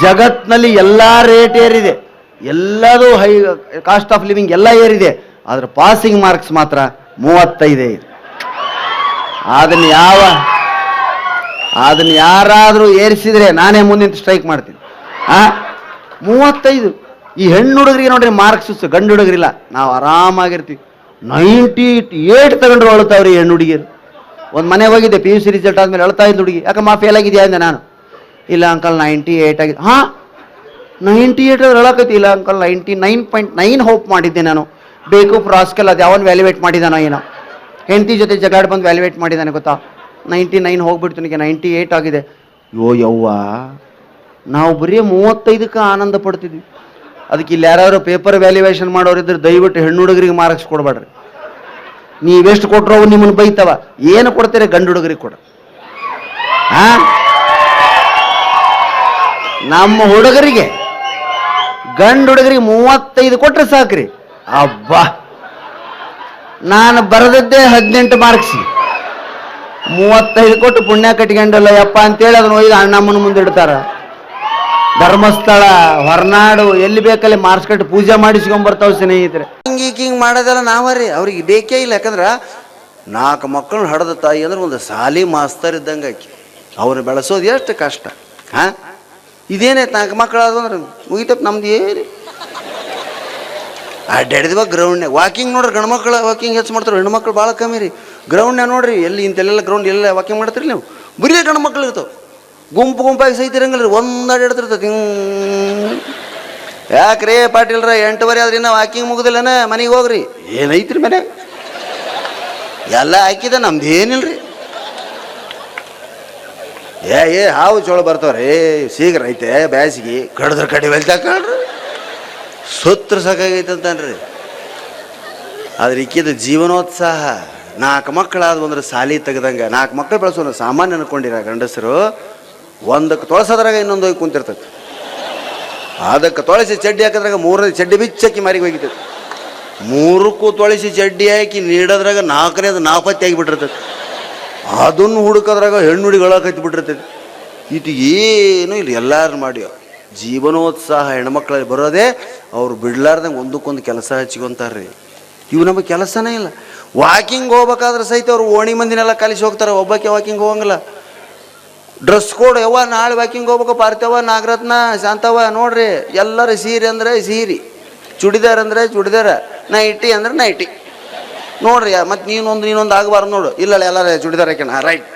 ಜಗತ್ನಲ್ಲಿ ಎಲ್ಲ ರೇಟ್ ಏರಿದೆ. ಎಲ್ಲದೂ ಹೈ ಕಾಸ್ಟ್ ಆಫ್ ಲಿವಿಂಗ್ ಎಲ್ಲ ಏರಿದೆ. ಆದ್ರೆ ಪಾಸಿಂಗ್ ಮಾರ್ಕ್ಸ್ ಮಾತ್ರ ಮೂವತ್ತೈದೇ ಇದೆ. ಅದನ್ನ ಯಾವ ಅದನ್ನ ಯಾರಾದರೂ ಏರಿಸಿದ್ರೆ ನಾನೇ ಮುಂದಿನ ಸ್ಟ್ರೈಕ್ ಮಾಡ್ತೀನಿ. ಆ? ಮೂವತ್ತೈದು. ಈ ಹೆಣ್ಣು ಹುಡುಗರಿಗೆ ನೋಡ್ರಿ ಮಾರ್ಕ್ಸ್ ಗಂಡು ಹುಡುಗರಿಲ್ಲ. ನಾವು ಆರಾಮಾಗಿರ್ತೀವಿ. ನೈಂಟಿ ಏಟ್ ತಗೊಂಡ್ರು ಅಳ್ತಾವ್ರಿ ಹೆಣ್ಣು ಹುಡುಗಿಯರು. ಒಂದು ಮನೆ ಹೋಗಿದ್ದೆ ಪಿ ಯು ಸಿ ರಿಸಲ್ಟ್ ಆದ್ಮೇಲೆ ಅಳ್ತಾ ಇದ್ದ ಹುಡುಗಿ. ಯಾಕಮ್ಮ ಫೇಲ್ ಆಗಿದೆಯಾ ಅಂದೆ ನಾನು. ಇಲ್ಲ ಅಂಕಲ್ ನೈಂಟಿ ಏಯ್ಟ್ ಆಗಿದೆ ಹಾಂ? ನೈಂಟಿ ಏಟ್ ಅದ್ರ ಹೇಳಕೈತಿ ಇಲ್ಲ uncle ninety nine point nine hope ಮಾಡಿದ್ದೆ ನಾನು. ಬೇಕು ಪ್ರಾಸ್ಕಲ್, ಅದು ಯಾವನ್ ವ್ಯಾಲ್ಯೂವೇಟ್ ಮಾಡಿದಾನೋ ಏನೋ. ಹೆಂಡತಿ ಜೊತೆ ಜಗಾಡ್ ಬಂದು ವ್ಯಾಲ್ಯೂವೇಟ್ ಮಾಡಿದಾನೆ ಗೊತ್ತಾ? ನೈಂಟಿ ನೈನ್ ಹೋಗ್ಬಿಡ್ತು ನನಗೆ ನೈಂಟಿ ಏಯ್ಟ್ ಆಗಿದೆ. ಯೋ ಯವ್ವ, ನಾವು ಬರೀ ಮೂವತ್ತೈದಕ್ಕೆ ಆನಂದ ಪಡ್ತಿದ್ವಿ. ಅದಕ್ಕೆ ಇಲ್ಲಿ ಯಾರು ಪೇಪರ್ ವ್ಯಾಲ್ಯೂಯೇಷನ್ ಮಾಡೋರಿದ್ರೆ ದಯವಿಟ್ಟು ಹೆಣ್ಣು ಹುಡುಗರಿಗೆ ಮಾರ್ಕ್ಸ್ ಕೊಡಬೇಡ್ರಿ. ನೀವೆಷ್ಟು ಕೊಟ್ಟರು ಅವು ನಿಮ್ಮನ್ನು ಬೈತವ. ಏನು ಕೊಡ್ತೀರಿ ಗಂಡು ಹುಡುಗರಿಗೆ ಕೊಡ. ಹಾ? ನಮ್ಮ ಹುಡುಗರಿಗೆ, ಗಂಡು ಹುಡುಗರಿಗೆ ಮೂವತ್ತೈದು ಕೊಟ್ರೆ ಸಾಕ್ರಿ. ಅಬ್ಬಾ! ನಾನು ಬರೆದದ್ದೇ ಹದಿನೆಂಟು ಮಾರ್ಕ್ಸ್ ಮೂವತ್ತೈದು ಕೊಟ್ಟು ಪುಣ್ಯ ಕಟ್ಕೊಂಡಲ್ಲ ಯಪ್ಪ ಅಂತೇಳಿ ಅದನ್ನ ಒಯ್ದು ಅಣ್ಣಮ್ಮನ ಮುಂದೆ ಇಡ್ತಾರ. ಧರ್ಮಸ್ಥಳ, ಹೊರನಾಡು, ಎಲ್ಲಿ ಬೇಕಲ್ಲಿ ಮಾರ್ಕ್ಸ್ ಕಟ್ಟು ಪೂಜೆ ಮಾಡಿಸ್ಕೊಂಡ್ ಸ್ನೇಹಿತರೆ. ಹಿಂಗೆ ಹಿಂಗೆ ಮಾಡೋದೆಲ್ಲ ನಾವರಿ ಅವ್ರಿಗೆ ಬೇಕೇ ಇಲ್ಲ. ಯಾಕಂದ್ರೆ ನಾಲ್ಕು ಮಕ್ಕಳನ್ನ ಹಡದ ತಾಯಿ ಅಂದ್ರೆ ಒಂದು ಸಾಲಿ ಮಾಸ್ತರ್ ಇದ್ದಂಗೆ ಆಕಿ. ಅವ್ರು ಬೆಳೆಸೋದು ಎಷ್ಟು ಕಷ್ಟ. ಹಾಂ? ಇದೇನಾಯ್ತು ನಾಲ್ಕು ಮಕ್ಕಳು ಆದ್ವು ಅಂದ್ರೆ ಮುಗಿತಪ್ಪ ನಮ್ದು ಏನು ಅಡ್ಡಾಡಿದ್ವ ಗ್ರೌಂಡ್ನಾಗ ವಾಕಿಂಗ್ ನೋಡ್ರಿ ಗಂಡು ಮಕ್ಕಳು ವಾಕಿಂಗ್ ಹೆಚ್ಚು ಮಾಡ್ತಾರೆ, ಹೆಣ್ಣು ಮಕ್ಕಳು ಭಾಳ ಕಮ್ಮಿ ರೀ. ಗ್ರೌಂಡ್ನಾಗ ನೋಡ್ರಿ, ಎಲ್ಲಿ ಇಂತೆಲ್ಲ ಗ್ರೌಂಡ್ ಎಲ್ಲ ವಾಕಿಂಗ್ ಮಾಡ್ತೀರಿ ನೀವು? ಬರೀ ಗಂಡು ಮಕ್ಕಳು ಇರ್ತಾವೆ. ಗುಂಪು ಗುಂಪಾಗಿ ಸೈತಿರಂಗಿಲ್ಲ ರೀ ಒಂದು ಅಡ್ಡಾಡ್ತಿರ್ತದೆ ಹಿಂಗ್ ಯಾಕ್ರಿ ಪಾಟೀಲ್ರ, ಎಂಟುವರೆ ಆದ್ರೆ ಇನ್ನೂ ವಾಕಿಂಗ್ ಮುಗಿದಿಲ್ಲನ? ಮನೆಗೆ ಹೋಗ್ರಿ. ಏನೈತ್ರಿ ಮನೆ ಎಲ್ಲ ಹಾಕಿದ, ನಮ್ದು ಏನಿಲ್ರಿ. ಏ ಏ, ಹಾವು ಚೋಳ ಬರ್ತಾವ್ರಿ. ಸೀಗ್ರ ಐತೆ, ಬ್ಯಾಸಿಗೆ. ಕಡ್ದ್ರ ಕಡಿ ಕಳ್ರಿ ಸುತ್ರ ಸಾಕಾಗೈತಂತನ್ರಿ. ಆದ್ರೆ ಇಕ್ಕಿದ ಜೀವನೋತ್ಸಾಹ. ನಾಲ್ಕು ಮಕ್ಕಳಾದ ಅಂದ್ರೆ ಸಾಲಿ ತೆಗ್ದಂಗೆ, ನಾಲ್ಕು ಮಕ್ಕಳು ಬೆಳೆಸೋ ಸಾಮಾನ್ಯ ಅನ್ಕೊಂಡಿರ ಗಂಡಸರು. ಒಂದಕ್ಕೆ ತೊಳಸೋದ್ರಾಗ ಇನ್ನೊಂದು ಹೋಗಿ ಕುಂತಿರ್ತೈತಿ. ಅದಕ್ಕೆ ತೊಳಸಿ ಚಡ್ಡಿ ಹಾಕಿದ್ರಾಗ ಮೂರನೇ ಚಡ್ಡಿ ಬಿಚ್ಚಕ್ಕಿ ಮಾರಿಗೆ ಹೋಗಿತ್ತು. ಮೂರಕ್ಕೂ ತೊಳಸಿ ಚಡ್ಡಿ ಹಾಕಿ ನೀಡೋದ್ರಾಗ ನಾಲ್ಕನೇದು ನಾಪತ್ತಿ ಆಗಿಬಿಟ್ಟಿರ್ತೈತಿ. ಅದನ್ನು ಹುಡುಕೋದ್ರಾಗ ಹೆಣ್ಣು ಹುಡುಗಿ ಕತ್ತಿ ಬಿಟ್ಟಿರ್ತೈತಿ ಇದು ಏನು ಇಲ್ಲ ಎಲ್ಲರೂ ಮಾಡಿ. ಜೀವನೋತ್ಸಾಹ ಹೆಣ್ಮಕ್ಳಲ್ಲಿ ಬರೋದೇ ಅವ್ರು ಬಿಡ್ಲಾರ್ದಂಗೆ ಒಂದಕ್ಕೊಂದು ಕೆಲಸ ಹಚ್ಕೊಂತಾರ್ರಿ. ಇವು ನಮಗೆ ಕೆಲಸನೇ ಇಲ್ಲ. ವಾಕಿಂಗ್ ಹೋಗ್ಬೇಕಾದ್ರೆ ಸಹಿತ ಅವ್ರು ಓಣಿ ಮಂದಿನೆಲ್ಲ ಕಲಿಸಿ ಹೋಗ್ತಾರೆ, ಒಬ್ಬಕ್ಕೆ ವಾಕಿಂಗ್ ಹೋಗಂಗಿಲ್ಲ. ಡ್ರೆಸ್ ಕೋಡ್, ಯವ್ವ ನಾಳೆ ವಾಕಿಂಗ್ ಹೋಗ್ಬೇಕು ಪಾರ್ತವ ನಾಗರತ್ನ ಶಾಂತವ ನೋಡ್ರಿ, ಎಲ್ಲರೂ ಸೀರೆ ಅಂದರೆ ಸೀರೆ. ಚುಡಿದಾರ ಅಂದರೆ ಚುಡಿದಾರ, ನೈಟಿ ಅಂದ್ರೆ ನೈಟಿ. ನೋಡ್ರಿ ಮತ್ತೆ ನೀನೊಂದು ನೀನೊಂದು ಆಗಬಾರ್ದು ನೋಡು. ಇಲ್ಲ ಎಲ್ಲ ಚೂಡಿದಾರ್ ಹಾಕ್ಯಣ. ರೈಟ್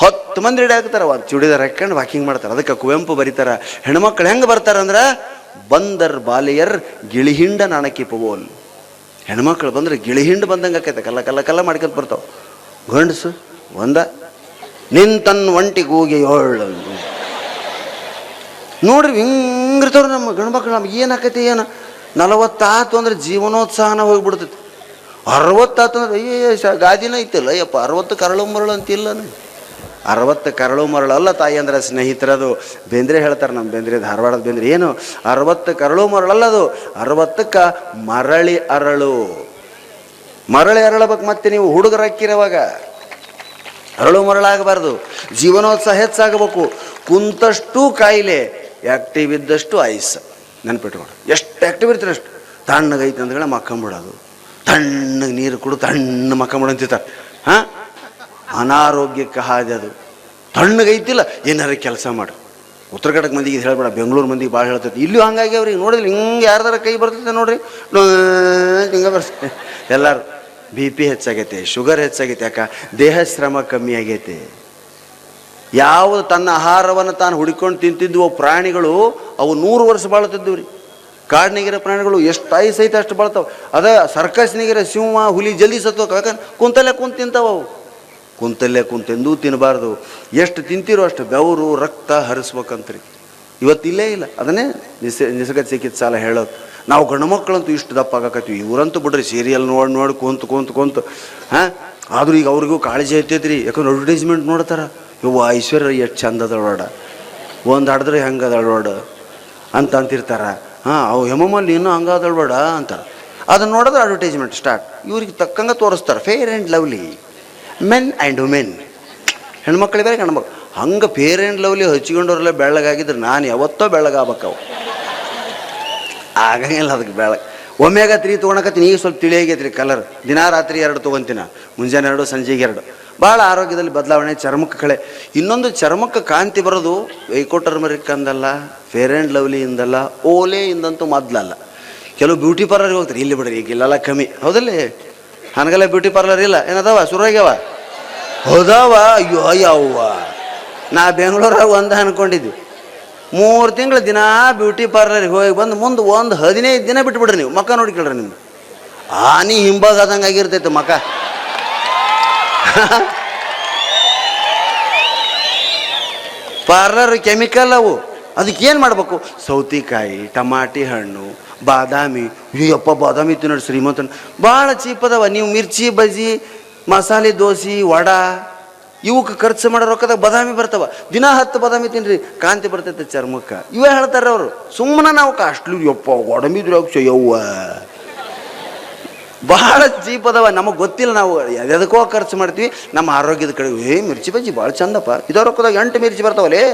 ಹತ್ತು ಮಂದಿ ರೆಡಿ ಆಗ್ತಾರೆ, ಒಂದು ಚುಡಿದಾರ ಹಾಕ್ಕೊಂಡು ವಾಕಿಂಗ್ ಮಾಡ್ತಾರೆ. ಅದಕ್ಕೆ ಕುವೆಂಪು ಬರೀತಾರ, ಹೆಣ್ಮಕ್ಳು ಹೆಂಗೆ ಬರ್ತಾರಂದ್ರೆ ಬಂದರ್ ಬಾಲಿಯರ್ ಗಿಳಿಹಿಂಡ ನಾಣಕಿ ಪಗೋಲ್. ಹೆಣ್ಮಕ್ಳು ಬಂದ್ರೆ ಗಿಳಿಹಿಂಡ ಬಂದಂಗೆ ಆಕೈತೆ, ಕಲ್ಲ ಕಲ್ಲ ಕಲ್ಲ ಮಾಡ್ಕೊಂಡು ಬರ್ತಾವ. ಗಂಡಸು, ಒಂದ ನಿಂತನ್ ಒಂಟಿಗೆ ಹೋಗಿ ಏಳು. ನೋಡ್ರಿ ಹಿಂಗಿರ್ತವ್ರು ನಮ್ಮ ಗಂಡು ಮಕ್ಕಳು ನಮ್ಗೆ ಏನಾಕತಿ ಏನು? ನಲವತ್ತಾತು ಅಂದ್ರೆ ಜೀವನೋತ್ಸಾಹನ ಹೋಗ್ಬಿಡ್ತೈತಿ. ಅರವತ್ತಾತು ಅಂದ್ರೆ ಅಯ್ಯಯ್ಯ ಶ ಗಾದಿನ ಐತಿಲ್ಲ, ಅಯ್ಯಪ್ಪ, ಅರವತ್ತು ಕರಳು ಮರಳು ಅಂತಿಲ್ಲ ಅರವತ್ತು ಕರಳು ಮರಳು ಅಲ್ಲ ತಾಯಿ ಅಂದ್ರೆ ಸ್ನೇಹಿತರದು. ಬೆಂದ್ರೆ ಹೇಳ್ತಾರೆ ನಮ್ಮ ಬೆಂದ್ರೆ, ಧಾರವಾಡದ ಬೇಂದ್ರೆ. ಏನು? ಅರವತ್ತು ಕರಳು ಮರಳಲ್ಲ ಅದು ಅರವತ್ತಕ್ಕ ಮರಳಿ ಅರಳು. ಮರಳಿ ಅರಳಬೇಕು ಮತ್ತೆ ನೀವು ಹುಡುಗರಕ್ಕಿರುವಾಗ ಅರಳು ಮರಳಾಗಬಾರ್ದು. ಜೀವನೋತ್ಸಾಹ ಹೆಚ್ಚಾಗಬೇಕು. ಕುಂತಷ್ಟು ಕಾಯಿಲೆ ಆ್ಯಕ್ಟಿವ್ ಇದ್ದಷ್ಟು ಐಸ್ ನೆನ್ಪಿಟ್ಕೊಂಡು. ಎಷ್ಟು ಆ್ಯಕ್ಟಿವ್ ಇರ್ತೀರ ಅಷ್ಟು ತಣ್ಣಗೈತೆ ಅಂದ್ಗಳ ಮಕ್ಕಂಬಿಡೋದು ತಣ್ಣಗೆ ನೀರು ಕುಡಿದು ತಣ್ಣ ಮಕ್ಕ ಮಾಡಂತಿರ್ತಾರೆ. ಹಾಂ? ಅನಾರೋಗ್ಯಕ್ಕೆ ಹಾದಿ ಅದು. ತಣ್ಣಗೈತಿಲ್ಲ ಏನಾರ ಕೆಲಸ ಮಾಡು. ಉತ್ತರ ಕನ್ನಡ ಮಂದಿಗೆ ಹೇಳ್ಬೇಡ, ಬೆಂಗಳೂರು ಮಂದಿಗೆ ಭಾಳ ಹೇಳ್ತೈತಿ ಇಲ್ಲೂ ಹಂಗಾಗಿ ಅವ್ರಿಗೆ ನೋಡಿದ್ರೆ ಹಿಂಗೆ ಯಾರ್ದಾರ ಕೈ ಬರ್ತೈತೆ ನೋಡ್ರಿ. ಹಿಂಗೆ ಬರ್ತೈತೆ ಎಲ್ಲರೂ ಬಿ ಪಿ ಹೆಚ್ಚಾಗೈತೆ, ಶುಗರ್ ಹೆಚ್ಚಾಗೈತೆ, ಯಾಕ? ದೇಹ ಶ್ರಮ ಕಮ್ಮಿ ಆಗೈತೆ. ಯಾವುದು ತನ್ನ ಆಹಾರವನ್ನು ತಾನು ಹುಡುಕೊಂಡು ತಿಂತಿದ್ವು ಪ್ರಾಣಿಗಳು, ಅವು ನೂರು ವರ್ಷ ಬಾಳುತ್ತಿದ್ದವು ರೀ. ಕಾಡಿನಾಗಿರೋ ಪ್ರಾಣಿಗಳು ಎಷ್ಟು ಆಯ್ ಐತೆ ಅಷ್ಟು ಬಾಳ್ತಾವ. ಅದ ಸರ್ಕಸ್ನಾಗಿರೋ ಸಿಂಹ, ಹುಲಿ ಜಲ್ದಿ ಸತ್ತೋಕ ಯಾಕಂದ್ರೆ ಕುಂತಲ್ಲೇ ಕುಂತ ತಿಂತಾವ ಅವು. ಕುಂತಲ್ಲೇ ಕುಂತೆಂದೂ ತಿನ್ನಬಾರ್ದು ಎಷ್ಟು ತಿಂತಿರೋ ಅಷ್ಟು ಬೆವರು, ರಕ್ತ ಹರಿಸ್ಬೇಕಂತ್ರಿ ಇವತ್ತು ಇಲ್ಲೇ ಇಲ್ಲ. ಅದನ್ನೇ ನಿಸ ನಿಸರ್ಗ ಚಿಕಿತ್ಸಾಲ ಹೇಳೋದು. ನಾವು ಗಂಡು ಮಕ್ಕಳಂತೂ ಇಷ್ಟು ದಪ್ಪ ಆಗಕತ್ತೀವಿ. ಇವರಂತೂ ಬಿಡ್ರಿ ಸೀರಿಯಲ್ ನೋಡಿ ನೋಡಿ, ಕುಂತು ಕುಂತು ಕುಂತು. ಹಾಂ? ಆದರೂ ಈಗ ಅವ್ರಿಗೂ ಕಾಳಜಿ ಐತೈತ್ರಿ. ಯಾಕಂದ್ರೆ ಅಡ್ವರ್ಟೈಸ್ಮೆಂಟ್ ನೋಡ್ತಾರೆ. ಇವು ಐಶ್ವರ್ಯ, ಎಷ್ಟು ಚಂದ ಅದಳೋಡ ಒಂದು ಹಡ್ದ್ರೆ ಹೆಂಗೆ ಅಂತ ಅಂತಿರ್ತಾರ. ಹಾಂ, ಅವು ಹೆಮ್ಮಲ್ಲಿ ಇನ್ನೂ ಹಂಗೆ ಬೇಡ ಅಂತಾರೆ. ಅದನ್ನು ನೋಡಿದ್ರೆ ಅಡ್ವರ್ಟೈಸ್ಮೆಂಟ್ ಸ್ಟಾರ್ಟ್ ಇವ್ರಿಗೆ ತಕ್ಕಂಗೆ ತೋರಿಸ್ತಾರೆ. Fair and lovely men and women ಹೆಣ್ಮಕ್ಳಿಗೆ ಬೇರೆ ಗಂಡ್ಮಕ್ಳು. ಹಂಗೆ ಫೇರ್ ಆ್ಯಂಡ್ ಲವ್ಲಿ ಹಚ್ಕೊಂಡವ್ರಲ್ಲೇ ಬೆಳ್ಳಗಾಗಿದ್ರೆ ನಾನು ಯಾವತ್ತೋ ಬೆಳ್ಳಗಾಗಬೇಕವು. ಆಗಂಗಿಲ್ಲ ಅದಕ್ಕೆ ಬೆಳಗ್ಗೆ ಒಮ್ಮೆಗ ತ್ರೀ ತೊಗೊಳಕತ್ತೀನಿ ಈಗ ಸ್ವಲ್ಪ ತಿಳಿ ಆಗೈತ್ರಿ ಕಲರ್ ದಿನ ರಾತ್ರಿ ಎರಡು ತೊಗೊಂತೀನಿ, ಮುಂಜಾನೆ ಎರಡು, ಸಂಜೆಗೆ ಎರಡು. ಭಾಳ ಆರೋಗ್ಯದಲ್ಲಿ ಬದಲಾವಣೆ, ಚರ್ಮಕ್ಕೆ ಕಳೆ. ಇನ್ನೊಂದು ಚರ್ಮಕ್ಕೆ ಕಾಂತಿ ಬರೋದು, ವೈಕೋಟರ್ಮರಿಕ್ ಅಂದಲ್ಲ ಫೇರ್ ಆ್ಯಂಡ್ ಲವ್ಲಿ ಇಂದಲ್ಲ, ಓಲೆ ಇಂದಂತೂ ಮೊದಲಲ್ಲ. ಕೆಲವು ಬ್ಯೂಟಿ ಪಾರ್ಲರ್ ಹೋಗ್ತಾರೆ, ಇಲ್ಲಿ ಬಿಡ್ರಿ ಈಗ ಇಲ್ಲೆಲ್ಲ ಕಮ್ಮಿ. ಹೌದಲ್ಲಿ? ನನಗೆಲ್ಲ ಬ್ಯೂಟಿ ಪಾರ್ಲರ್ ಇಲ್ಲ. ಏನದವ? ಶುರುವಾಗ್ಯಾವ? ಹೌದವ? ಅಯ್ಯೋ ಅಯ್ಯವ್ವ ನಾ ಬೆಂಗಳೂರಾಗ ಒಂದು ಅನ್ಕೊಂಡಿದ್ವಿ ಮೂರು ತಿಂಗಳು ದಿನ ಬ್ಯೂಟಿ ಪಾರ್ಲರ್ಗೆ ಹೋಗಿ ಬಂದು ಮುಂದೆ ಒಂದು ಹದಿನೈದು ದಿನ ಬಿಟ್ಬಿಡ್ರಿ ನೀವು. ಮಕ್ಕ ನೋಡ್ಕೊಳ್ರಿ ನಿಮ್ದು ಆನಿ ಹಿಂಬಾಗಾದಂಗೆ ಆಗಿರ್ತೈತೆ ಮಕ ಪಾರ್ಲರ್ ಕೆಮಿಕಲ್ ಅವು. ಅದಕ್ಕೆ ಏನು ಮಾಡಬೇಕು? ಸೌತಿಕಾಯಿ, ಟಮಾಟಿ ಹಣ್ಣು, ಬಾದಾಮಿ. ಅಯ್ಯಪ್ಪ ಬಾದಾಮಿ ತಿನ್ನೋಡು ಶ್ರೀಮಂತನ ಭಾಳ ಚೀಪ್ ಅದಾವ. ನೀವು ಮಿರ್ಚಿ, ಬಜ್ಜಿ, ಮಸಾಲೆ, ದೋಸೆ, ವಡಾ. ಇವಕ್ಕೆ ಖರ್ಚು ಮಾಡೋ ರೊಕ್ಕದಾಗ ಬದಾಮಿ ಬರ್ತಾವ. ದಿನ ಹತ್ತು ಬದಾಮಿ ತಿನ್ರಿ, ಕಾಂತಿ ಬರ್ತೈತೆ ಚರ್ಮಕ್ಕೆ. ಇವೇ ಹೇಳ್ತಾರೆ ಅವರು ಸುಮ್ಮನೆ ನಾವು ಕಾಸ್ಟ್ಲಿ, ಯಪ್ಪ ಒಡಮಿದ್ರು ಯವ್ವ. ಭಾಳ ಚೀಪ್ ಅದಾವ, ನಮಗೆ ಗೊತ್ತಿಲ್ಲ ನಾವು ಎದಕ್ಕೋ ಖರ್ಚು ಮಾಡ್ತೀವಿ, ನಮ್ಮ ಆರೋಗ್ಯದ ಕಡೆ ಏ, ಮಿರ್ಚಿ ಬಜ್ಜಿ ಭಾಳ ಚಂದಪ್ಪ. ಇದೋ ರೊಕ್ಕದಾಗ ಎಂಟು ಮಿರ್ಚಿ ಬರ್ತಾವಲ್ಲೇ